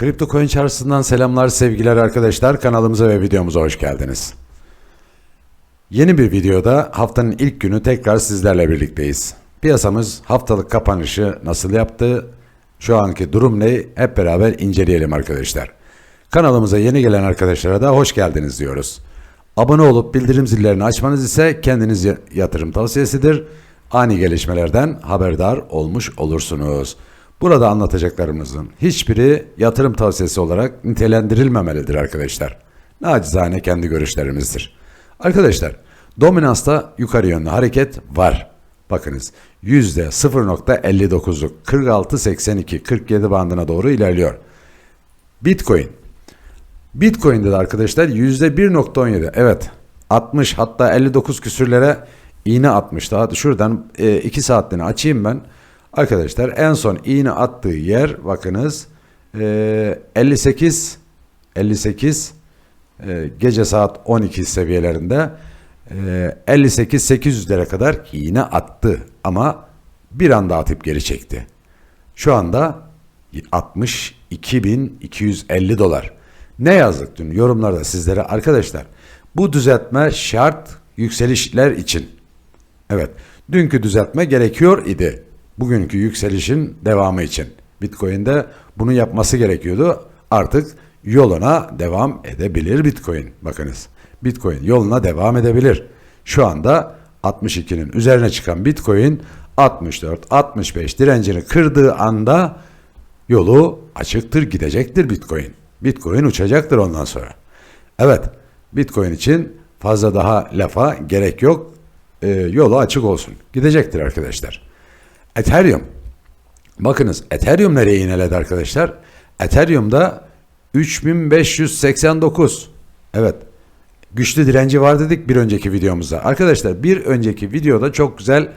Kripto Coin Çarşısı'ndan selamlar sevgiler arkadaşlar. Kanalımıza ve videomuza hoş geldiniz. Yeni bir videoda haftanın ilk günü tekrar sizlerle birlikteyiz. Piyasamız haftalık kapanışı nasıl yaptı? Şu anki durum ne? Hep beraber inceleyelim arkadaşlar. Kanalımıza yeni gelen arkadaşlara da hoş geldiniz diyoruz. Abone olup bildirim zillerini açmanız ise kendiniz ya- yatırım tavsiyesidir. Ani gelişmelerden haberdar olmuş olursunuz. Burada anlatacaklarımızın hiçbiri yatırım tavsiyesi olarak nitelendirilmemelidir arkadaşlar. Nacizane kendi görüşlerimizdir. Arkadaşlar, dominansta yukarı yönlü hareket var. Bakınız yüzde 0.59'luk 46.82-47 bandına doğru ilerliyor. Bitcoin. Bitcoin'de de arkadaşlar %1.17. Evet 60 hatta 59 küsürlere iğne atmış. Daha şuradan 2 saatliğini açayım ben. Arkadaşlar en son iğne attığı yer bakınız e, 58 58 e, gece saat 12 seviyelerinde e, 58 800'lere kadar iğne attı ama bir anda atıp geri çekti. Şu anda 62.250 dolar. Ne yazdık dün yorumlarda sizlere arkadaşlar? Bu düzeltme şart yükselişler için. Evet, dünkü düzeltme gerekiyor idi. Bugünkü yükselişin devamı için. Bitcoin'de bunu yapması gerekiyordu. Artık yoluna devam edebilir Bitcoin. Bakınız. Bitcoin yoluna devam edebilir. Şu anda 62'nin üzerine çıkan Bitcoin 64 65 direncini kırdığı anda yolu açıktır, gidecektir Bitcoin. Bitcoin uçacaktır ondan sonra. Evet, Bitcoin için fazla daha lafa gerek yok. Ee, yolu açık olsun. Gidecektir arkadaşlar. Ethereum. Bakınız Ethereum nereye ineledi arkadaşlar? Ethereum'da 3589. Evet. Güçlü direnci var dedik bir önceki videomuzda. Arkadaşlar bir önceki videoda çok güzel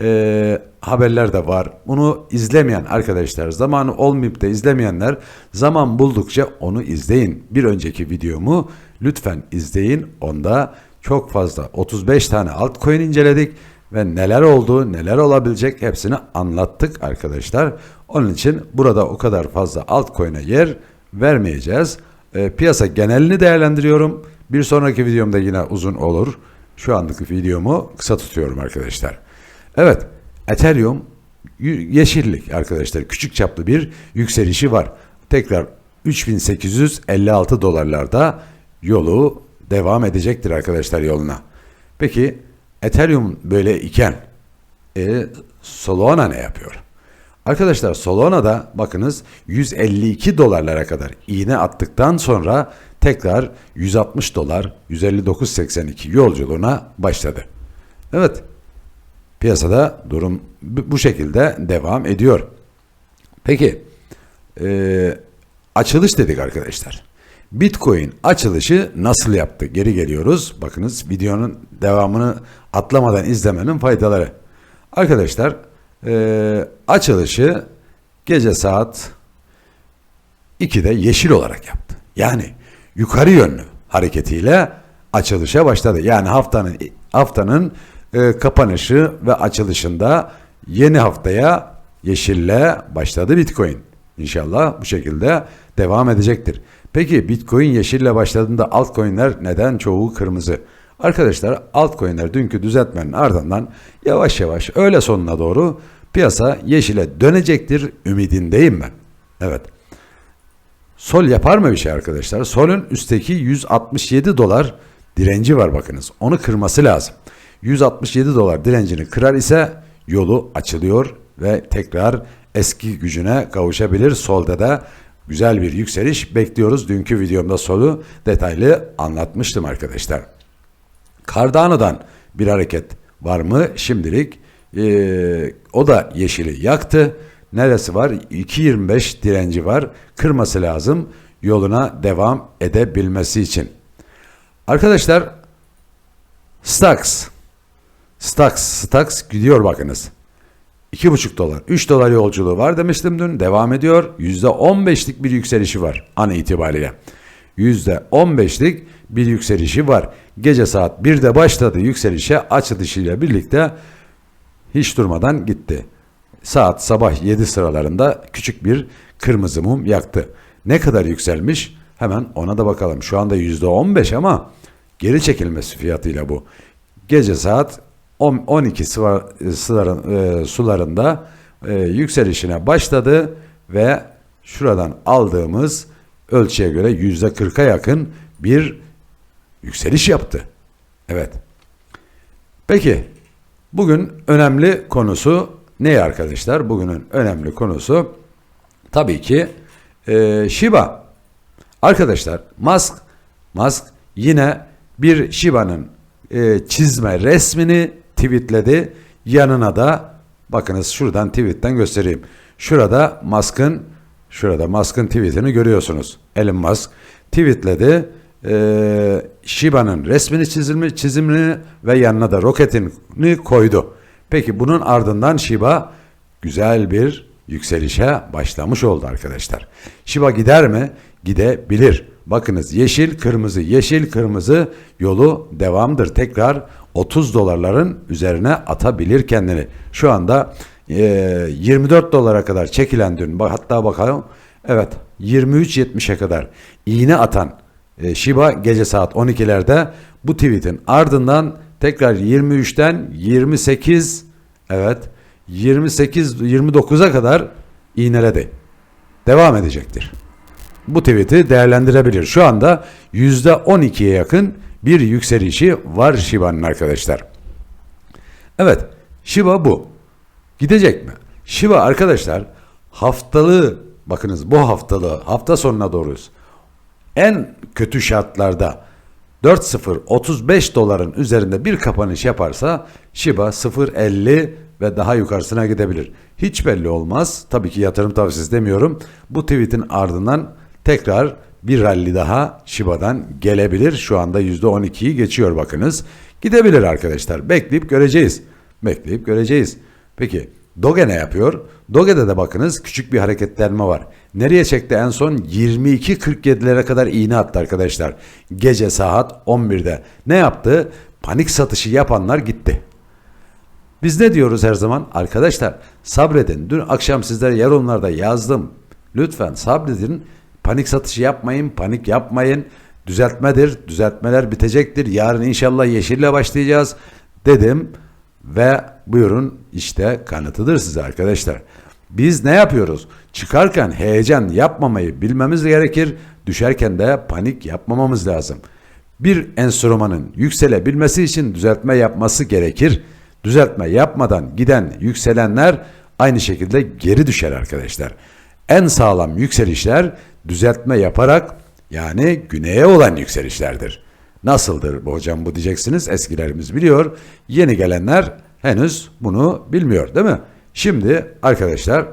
e, haberler de var. Bunu izlemeyen arkadaşlar, zamanı olmayıp da izlemeyenler zaman buldukça onu izleyin. Bir önceki videomu lütfen izleyin. Onda çok fazla 35 tane altcoin inceledik ve neler oldu, neler olabilecek hepsini anlattık arkadaşlar. Onun için burada o kadar fazla altcoin'e yer vermeyeceğiz. E, piyasa genelini değerlendiriyorum. Bir sonraki videomda yine uzun olur. Şu andaki videomu kısa tutuyorum arkadaşlar. Evet, Ethereum yeşillik arkadaşlar. Küçük çaplı bir yükselişi var. Tekrar 3856 dolarlarda yolu devam edecektir arkadaşlar yoluna. Peki Ethereum böyle iken e, Solana ne yapıyor? Arkadaşlar Solana'da bakınız 152 dolarlara kadar iğne attıktan sonra tekrar 160 dolar 159.82 yolculuğuna başladı. Evet piyasada durum bu şekilde devam ediyor. Peki e, açılış dedik arkadaşlar. Bitcoin açılışı nasıl yaptı? Geri geliyoruz. Bakınız videonun devamını atlamadan izlemenin faydaları. Arkadaşlar e, açılışı gece saat 2'de yeşil olarak yaptı. Yani yukarı yönlü hareketiyle açılışa başladı. Yani haftanın haftanın e, kapanışı ve açılışında yeni haftaya yeşille başladı Bitcoin. İnşallah bu şekilde devam edecektir. Peki Bitcoin yeşille başladığında altcoin'ler neden çoğu kırmızı? Arkadaşlar altcoin'ler dünkü düzeltmenin ardından yavaş yavaş öğle sonuna doğru piyasa yeşile dönecektir ümidindeyim ben. Evet. Sol yapar mı bir şey arkadaşlar? Sol'ün üstteki 167 dolar direnci var bakınız. Onu kırması lazım. 167 dolar direncini kırar ise yolu açılıyor ve tekrar eski gücüne kavuşabilir. Solda da güzel bir yükseliş bekliyoruz. Dünkü videomda solu detaylı anlatmıştım arkadaşlar. Cardano'dan bir hareket var mı? Şimdilik eee, o da yeşili yaktı. Neresi var? 2.25 direnci var. Kırması lazım yoluna devam edebilmesi için. Arkadaşlar Stocks Stocks Stocks gidiyor bakınız. 2,5 dolar, 3 dolar yolculuğu var demiştim dün. Devam ediyor. %15'lik bir yükselişi var an itibariyle. %15'lik bir yükselişi var. Gece saat 1'de başladı yükselişe açılışıyla birlikte hiç durmadan gitti. Saat sabah 7 sıralarında küçük bir kırmızı mum yaktı. Ne kadar yükselmiş? Hemen ona da bakalım. Şu anda %15 ama geri çekilmesi fiyatıyla bu. Gece saat 10 12 sıva- suların, e, sularında e, yükselişine başladı ve şuradan aldığımız ölçüye göre %40'a yakın bir yükseliş yaptı. Evet. Peki bugün önemli konusu ne arkadaşlar? Bugünün önemli konusu tabii ki e, Shiba. Arkadaşlar Musk, Musk yine bir Shiba'nın e, çizme resmini tweetledi. Yanına da bakınız şuradan tweetten göstereyim. Şurada Musk'ın şurada Musk'ın tweetini görüyorsunuz. Elon Musk tweetledi. E, Shiba'nın resmini çizilmiş çizimini ve yanına da roketini koydu. Peki bunun ardından Shiba güzel bir yükselişe başlamış oldu arkadaşlar. Shiba gider mi? Gidebilir. Bakınız yeşil kırmızı yeşil kırmızı yolu devamdır. Tekrar 30 dolarların üzerine atabilir kendini. Şu anda e, 24 dolara kadar çekilen dün hatta bakalım evet 23.70'e kadar iğne atan e, Shiba gece saat 12'lerde bu tweetin ardından tekrar 23'ten 28 evet 28 29'a kadar iğneledi. Devam edecektir. Bu tweet'i değerlendirebilir. Şu anda %12'ye yakın bir yükselişi var Shiba'nın arkadaşlar. Evet, Shiba bu. Gidecek mi? Shiba arkadaşlar haftalığı bakınız bu haftalığı hafta sonuna doğruyuz. En kötü şartlarda 4.0 35 doların üzerinde bir kapanış yaparsa Shiba 0.50 ve daha yukarısına gidebilir. Hiç belli olmaz. Tabii ki yatırım tavsiyesi demiyorum. Bu tweet'in ardından tekrar bir rally daha Shiba'dan gelebilir. Şu anda %12'yi geçiyor bakınız. Gidebilir arkadaşlar. Bekleyip göreceğiz. Bekleyip göreceğiz. Peki Doge ne yapıyor? Doge'de de bakınız küçük bir hareketlenme var. Nereye çekti en son? 22.47'lere kadar iğne attı arkadaşlar. Gece saat 11'de. Ne yaptı? Panik satışı yapanlar gitti. Biz ne diyoruz her zaman? Arkadaşlar sabredin. Dün akşam sizlere yorumlarda yazdım. Lütfen sabredin. Panik satışı yapmayın, panik yapmayın. Düzeltmedir, düzeltmeler bitecektir. Yarın inşallah yeşille başlayacağız dedim. Ve buyurun işte kanıtıdır size arkadaşlar. Biz ne yapıyoruz? Çıkarken heyecan yapmamayı bilmemiz gerekir. Düşerken de panik yapmamamız lazım. Bir enstrümanın yükselebilmesi için düzeltme yapması gerekir. Düzeltme yapmadan giden yükselenler aynı şekilde geri düşer arkadaşlar. En sağlam yükselişler düzeltme yaparak yani güneye olan yükselişlerdir. Nasıldır bu hocam bu diyeceksiniz. Eskilerimiz biliyor. Yeni gelenler henüz bunu bilmiyor değil mi? Şimdi arkadaşlar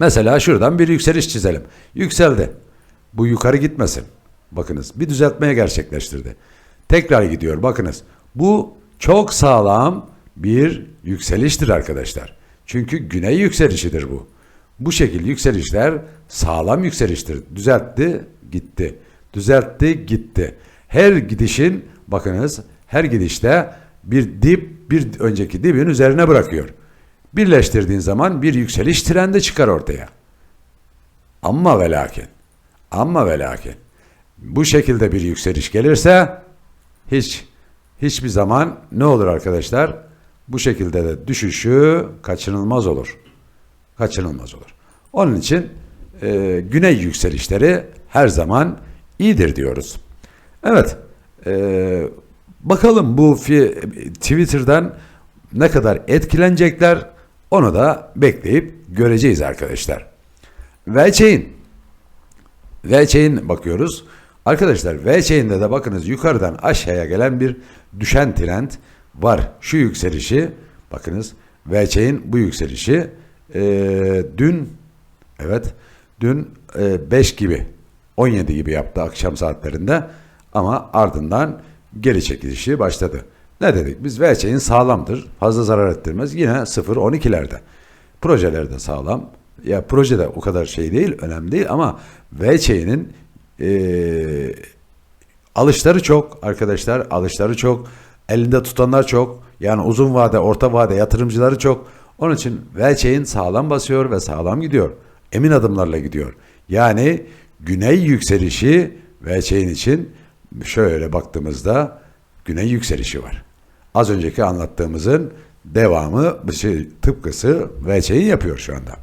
mesela şuradan bir yükseliş çizelim. Yükseldi. Bu yukarı gitmesin. Bakınız bir düzeltmeye gerçekleştirdi. Tekrar gidiyor bakınız. Bu çok sağlam bir yükseliştir arkadaşlar. Çünkü güney yükselişidir bu. Bu şekil yükselişler sağlam yükseliştir. Düzeltti, gitti. Düzeltti, gitti. Her gidişin bakınız her gidişte bir dip bir önceki dibin üzerine bırakıyor. Birleştirdiğin zaman bir yükseliş trendi çıkar ortaya. Ama ve lakin, ama ve lakin bu şekilde bir yükseliş gelirse hiç hiçbir zaman ne olur arkadaşlar? Bu şekilde de düşüşü kaçınılmaz olur. Kaçınılmaz olur. Onun için e, güney yükselişleri her zaman iyidir diyoruz. Evet. e, bakalım bu fi- Twitter'dan ne kadar etkilenecekler onu da bekleyip göreceğiz arkadaşlar. VChain. VChain bakıyoruz. Arkadaşlar VChain'de de bakınız yukarıdan aşağıya gelen bir düşen trend var. Şu yükselişi bakınız VChain bu yükselişi e, dün evet dün 5 gibi 17 gibi yaptı akşam saatlerinde ama ardından geri çekilişi başladı. Ne dedik? Biz VChain sağlamdır. Fazla zarar ettirmez. Yine 0-12'lerde. Projeler de sağlam. Ya projede o kadar şey değil, önemli değil ama VChain'in eee alışları çok arkadaşlar. Alışları çok. Elinde tutanlar çok. Yani uzun vade, orta vade yatırımcıları çok. Onun için VChain sağlam basıyor ve sağlam gidiyor. Emin adımlarla gidiyor. Yani güney yükselişi ve şeyin için şöyle baktığımızda güney yükselişi var. Az önceki anlattığımızın devamı şey, tıpkısı ve şeyi yapıyor şu anda.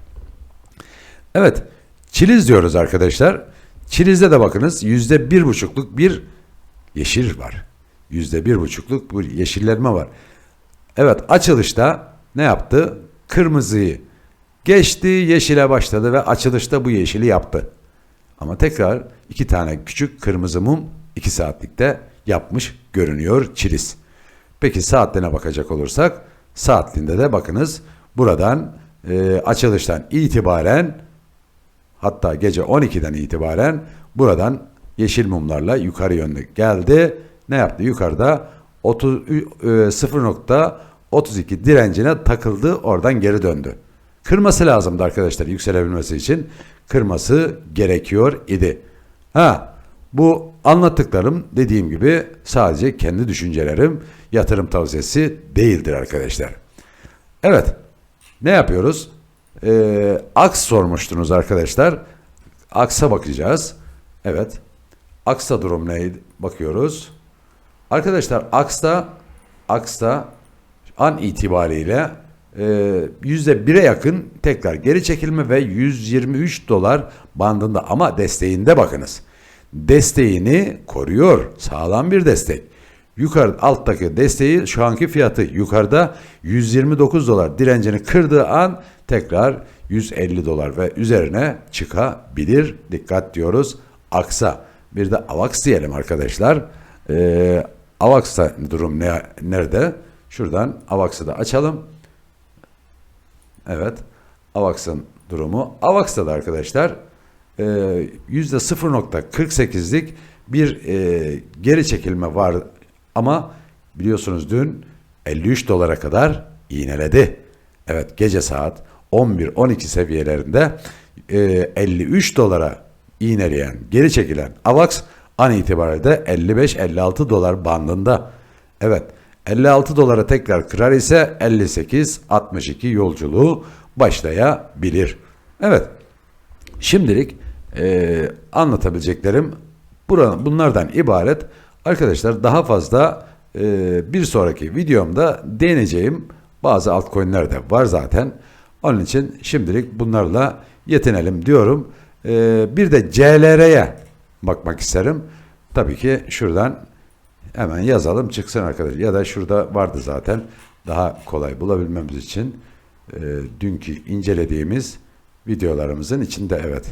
Evet, çiliz diyoruz arkadaşlar. Çilizde de bakınız yüzde bir buçukluk bir yeşil var. Yüzde bir buçukluk bir yeşillenme var. Evet, açılışta ne yaptı? Kırmızıyı geçti, yeşile başladı ve açılışta bu yeşili yaptı. Ama tekrar iki tane küçük kırmızı mum iki saatlikte yapmış görünüyor çiliz. Peki saatlerine bakacak olursak saatliğinde de bakınız buradan e, açılıştan itibaren hatta gece 12'den itibaren buradan yeşil mumlarla yukarı yönlü geldi. Ne yaptı? Yukarıda 30, e, 0.32 direncine takıldı oradan geri döndü. Kırması lazımdı arkadaşlar yükselebilmesi için. Kırması gerekiyor idi. Ha bu anlattıklarım dediğim gibi sadece kendi düşüncelerim yatırım tavsiyesi değildir arkadaşlar. Evet ne yapıyoruz? Ee, aks sormuştunuz arkadaşlar. Aksa bakacağız. Evet. Aksa durum neydi? Bakıyoruz. Arkadaşlar Aks'ta Aks'ta an itibariyle e, yüzde bire yakın tekrar geri çekilme ve 123 dolar bandında ama desteğinde bakınız. Desteğini koruyor. Sağlam bir destek. Yukarı alttaki desteği şu anki fiyatı yukarıda 129 dolar direncini kırdığı an tekrar 150 dolar ve üzerine çıkabilir. Dikkat diyoruz. Aksa. Bir de AVAX diyelim arkadaşlar. Ee, AVAX'ta durum ne, nerede? Şuradan AVAX'ı da açalım. Evet. AVAX'ın durumu. AVAX'ta da arkadaşlar e, %0.48'lik bir e, geri çekilme var ama biliyorsunuz dün 53 dolara kadar iğneledi. Evet gece saat 11-12 seviyelerinde e, 53 dolara iğneleyen, geri çekilen AVAX an itibariyle 55-56 dolar bandında. Evet 56 dolara tekrar kırar ise 58-62 yolculuğu başlayabilir. Evet şimdilik e, anlatabileceklerim buranın, bunlardan ibaret. Arkadaşlar daha fazla e, bir sonraki videomda değineceğim bazı altcoin'ler de var zaten. Onun için şimdilik bunlarla yetinelim diyorum. E, bir de CLR'ye bakmak isterim. Tabii ki şuradan hemen yazalım çıksın arkadaşlar. Ya da şurada vardı zaten. Daha kolay bulabilmemiz için e, dünkü incelediğimiz videolarımızın içinde evet.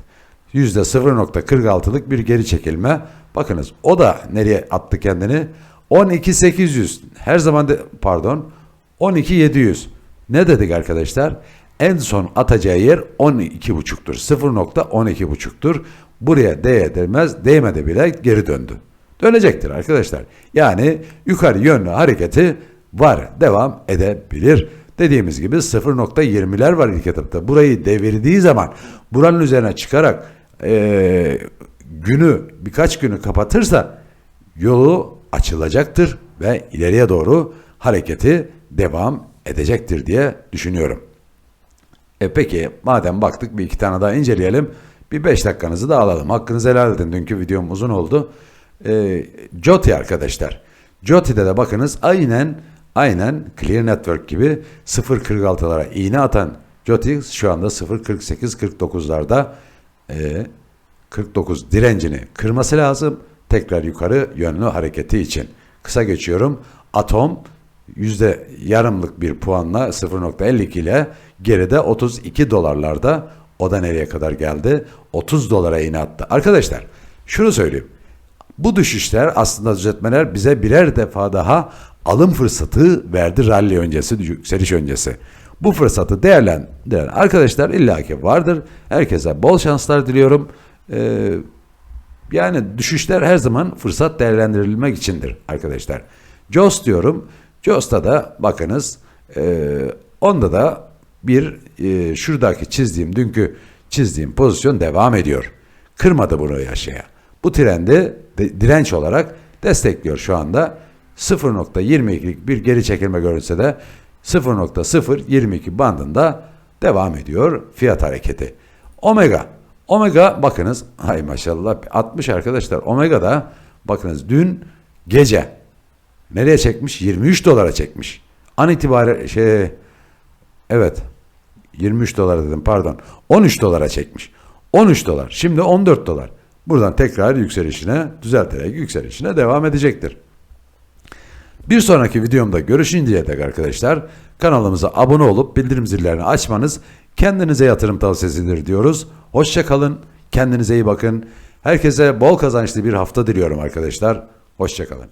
%0.46'lık bir geri çekilme. Bakınız o da nereye attı kendini? 12800. Her zaman de, pardon 12700. Ne dedik arkadaşlar? En son atacağı yer 12.5'tur. 0.12.5'tur. Buraya değmez, değmedi bile geri döndü. Dönecektir arkadaşlar. Yani yukarı yönlü hareketi var. Devam edebilir. Dediğimiz gibi 0.20'ler var ilk etapta. Burayı devirdiği zaman buranın üzerine çıkarak e, günü birkaç günü kapatırsa yolu açılacaktır ve ileriye doğru hareketi devam edecektir diye düşünüyorum. E peki madem baktık bir iki tane daha inceleyelim. Bir beş dakikanızı da alalım. Hakkınızı helal edin. Dünkü videom uzun oldu. E, Joti arkadaşlar. Joti'de de bakınız aynen aynen Clear Network gibi 0.46'lara iğne atan Joti şu anda 0.48-49'larda e, 49 direncini kırması lazım. Tekrar yukarı yönlü hareketi için. Kısa geçiyorum. Atom yüzde yarımlık bir puanla 0.52 ile geride 32 dolarlarda o da nereye kadar geldi? 30 dolara iğne attı. Arkadaşlar şunu söyleyeyim. Bu düşüşler aslında düzeltmeler bize birer defa daha alım fırsatı verdi rally öncesi, yükseliş öncesi. Bu fırsatı değerlendiren arkadaşlar illaki vardır. Herkese bol şanslar diliyorum. Ee, yani düşüşler her zaman fırsat değerlendirilmek içindir arkadaşlar. JOS diyorum. JOS'ta da bakınız e, onda da bir e, şuradaki çizdiğim dünkü çizdiğim pozisyon devam ediyor. Kırmadı burayı aşağıya. Bu trendi direnç olarak destekliyor şu anda. 0.22'lik bir geri çekilme görülse de 0.022 bandında devam ediyor fiyat hareketi. Omega Omega bakınız hay maşallah 60 arkadaşlar. Omega da bakınız dün gece nereye çekmiş? 23 dolara çekmiş. An itibariyle şey evet 23 dolar dedim pardon. 13 dolara çekmiş. 13 dolar. Şimdi 14 dolar. Buradan tekrar yükselişine düzelterek yükselişine devam edecektir. Bir sonraki videomda görüşünceye dek arkadaşlar kanalımıza abone olup bildirim zillerini açmanız kendinize yatırım tavsiyesidir diyoruz. Hoşça kalın. Kendinize iyi bakın. Herkese bol kazançlı bir hafta diliyorum arkadaşlar. Hoşça kalın.